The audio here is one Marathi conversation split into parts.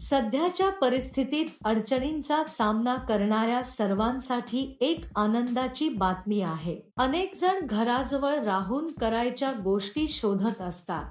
सध्याच्या परिस्थितीत अडचणींचा सामना करणाऱ्या सर्वांसाठी एक आनंदाची बातमी आहे. अनेक जण घराजवळ राहून करायच्या गोष्टी शोधत असतात.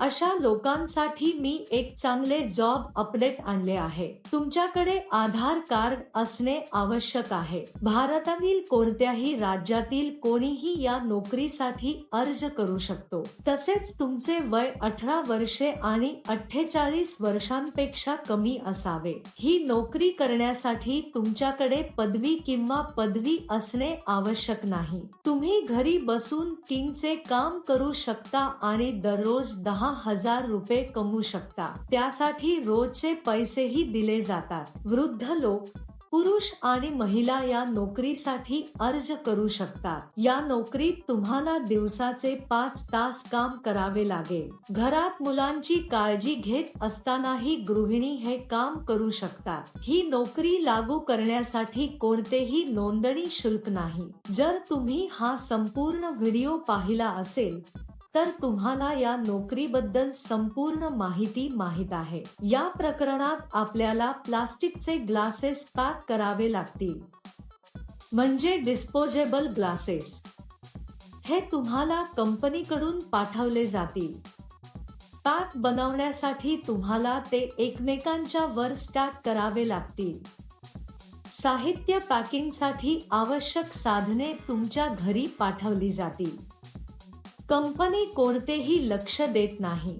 अशा लोकांसाठी मी एक चांगले जॉब अपडेट आणले आहे. तुमच्याकडे आधार कार्ड असणे आवश्यक आहे. भारतातील कोणत्याही राज्यातील कोणीही या नोकरीसाठी अर्ज करू शकतो. तसेच तुमचे वय अठरा वर्षे आणि अठ्ठेचाळीस वर्षांपेक्षा कमी असावे. ही नोकरी करण्यासाठी तुमच्याकडे पदवी किंवा पदवी असणे आवश्यक नाही. तुम्ही घरी बसून किंगचे काम करू शकता आणि दररोज दहा हजार रुपये कमवू शकता. त्यासाठी रोजचे पैसेही दिले जातात. वृद्ध लोक पुरुष आणि महिला या नोकरीसाठी अर्ज करू शकतात. या नोकरीत तुम्हाला दिवसाचे पाच तास काम करावे लागेल. घरात मुलांची काळजी घेत असतानाही गृहिणी हे काम करू शकतात. ही नोकरी लागू करण्यासाठी कोणतेही नोंदणी शुल्क नाही. जर तुम्ही हा संपूर्ण व्हिडिओ पाहिला असेल तर तुम्हाला या नोकरीबद्दल संपूर्ण माहिती माहीत आहे. या प्रकरणात आपल्याला प्लास्टिकचे ग्लासेस पॅक करावे लागतील. म्हणजे डिस्पोजेबल ग्लासेस. हे तुम्हाला कंपनीकडून पाठवले जातील. पॅक बनवण्यासाठी तुम्हाला ते एकमेकांच्या वर स्टॅक करावे लागतील. साहित्य पॅकिंगसाठी आवश्यक साधने तुमच्या घरी पाठवली जातील. कंपनी कोणतेही लक्ष देत नाही.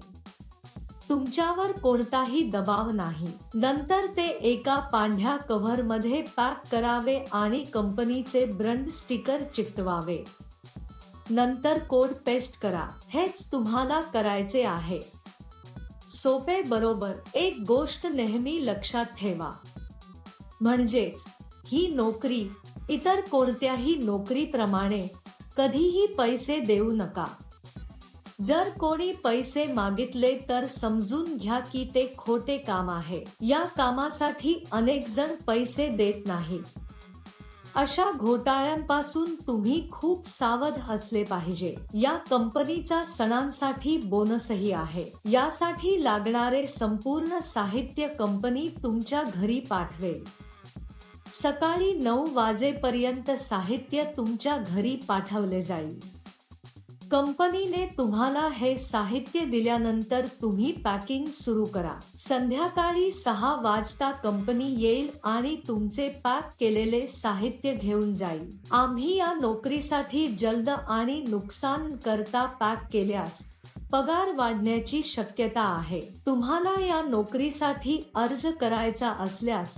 तुमच्यावर कोणताही दबाव नाही. नंतर ते एका पांढ्या कव्हरमध्ये पॅक करावे आणि कंपनीचे ब्रंड स्टिकर चिकटवावे. नंतर कोड पेस्ट करा. हेच तुम्हाला करायचे आहे. सोपे बरोबर एक गोष्ट नेहमी लक्षात ठेवा. म्हणजेच ही नोकरी इतर कोणत्याही नोकरीप्रमाणे कधीही पैसे देऊ नका. जर कोणी पैसे मागितले तर समजून घ्या की ते खोटे काम आहे. या कामासाठी अनेक जण पैसे देत नाही. अशा घोटाळ्यांपासून तुम्ही खूप सावध असले पाहिजे. या कंपनीचा सणांसाठी बोनसही आहे. यासाठी लागणारे संपूर्ण साहित्य कंपनी तुमच्या घरी पाठवेल. सकाळी नऊ वाजेपर्यंत साहित्य तुमच्या घरी पाठवले जाईल. कंपनीने तुम्हाला हे साहित्य दिल्यानंतर तुम्ही पॅकिंग सुरू करा. संध्याकाळी सहा वाजता कंपनी येईल आणि तुमचे पॅक केलेले साहित्य घेऊन जाईल. आम्ही या नोकरीसाठी जलद आणि नुकसान करता पॅक केल्यास पगार वाढण्याची शक्यता आहे. तुम्हाला या नोकरीसाठी अर्ज करायचा असल्यास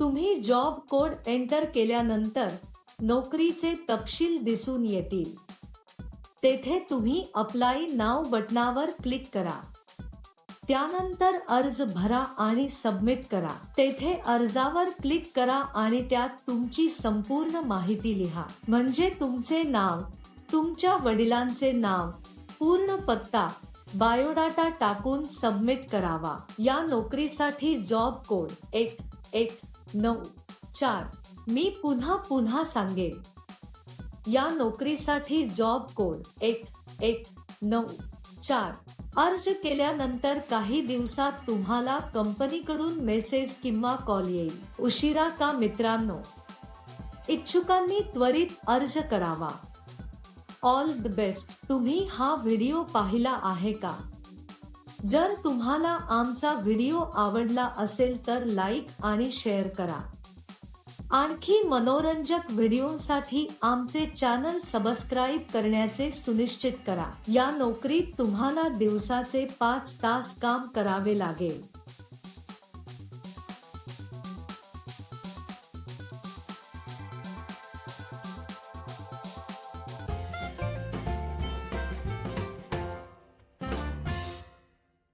तुम्ही जॉब कोड एंटर केल्यानंतर नोकरीचे तपशील दिसून येतील. तेथे तुम्ही अप्लाय नाव बटनावर क्लिक करा. त्यानंतर अर्ज भरा आणि सबमिट करा. तेथे अर्जावर क्लिक करा आणि त्यात तुमची संपूर्ण माहिती लिहा. म्हणजे तुमचे नाव तुमच्या वडिलांचे नाव पूर्ण पत्ता बायोडाटा टाकून सबमिट करावा. या नोकरीसाठी जॉब कोड एक एक नऊ चार. मी पुन्हा पुन्हा सांगेन. या नोकरीसाठी जॉब कोड एक एक नऊ चार. अर्ज केल्यानंतर काही दिवसात तुम्हाला कंपनीकडून मेसेज किंवा कॉल येईल. उशिरा का मित्रांनो? इच्छुकांनी त्वरित अर्ज करावा. ऑल द बेस्ट तुम्ही हा व्हिडिओ पाहिला आहे का? जर तुम्हाला आमचा व्हिडिओ आवडला असेल तर लाईक आणि शेअर करा. आणखी मनोरंजक व्हिडिओसाठी आमचे चॅनल सबस्क्राईब करण्याचे सुनिश्चित करा. या नोकरीत तुम्हाला दिवसाचे पाच तास काम करावे लागेल.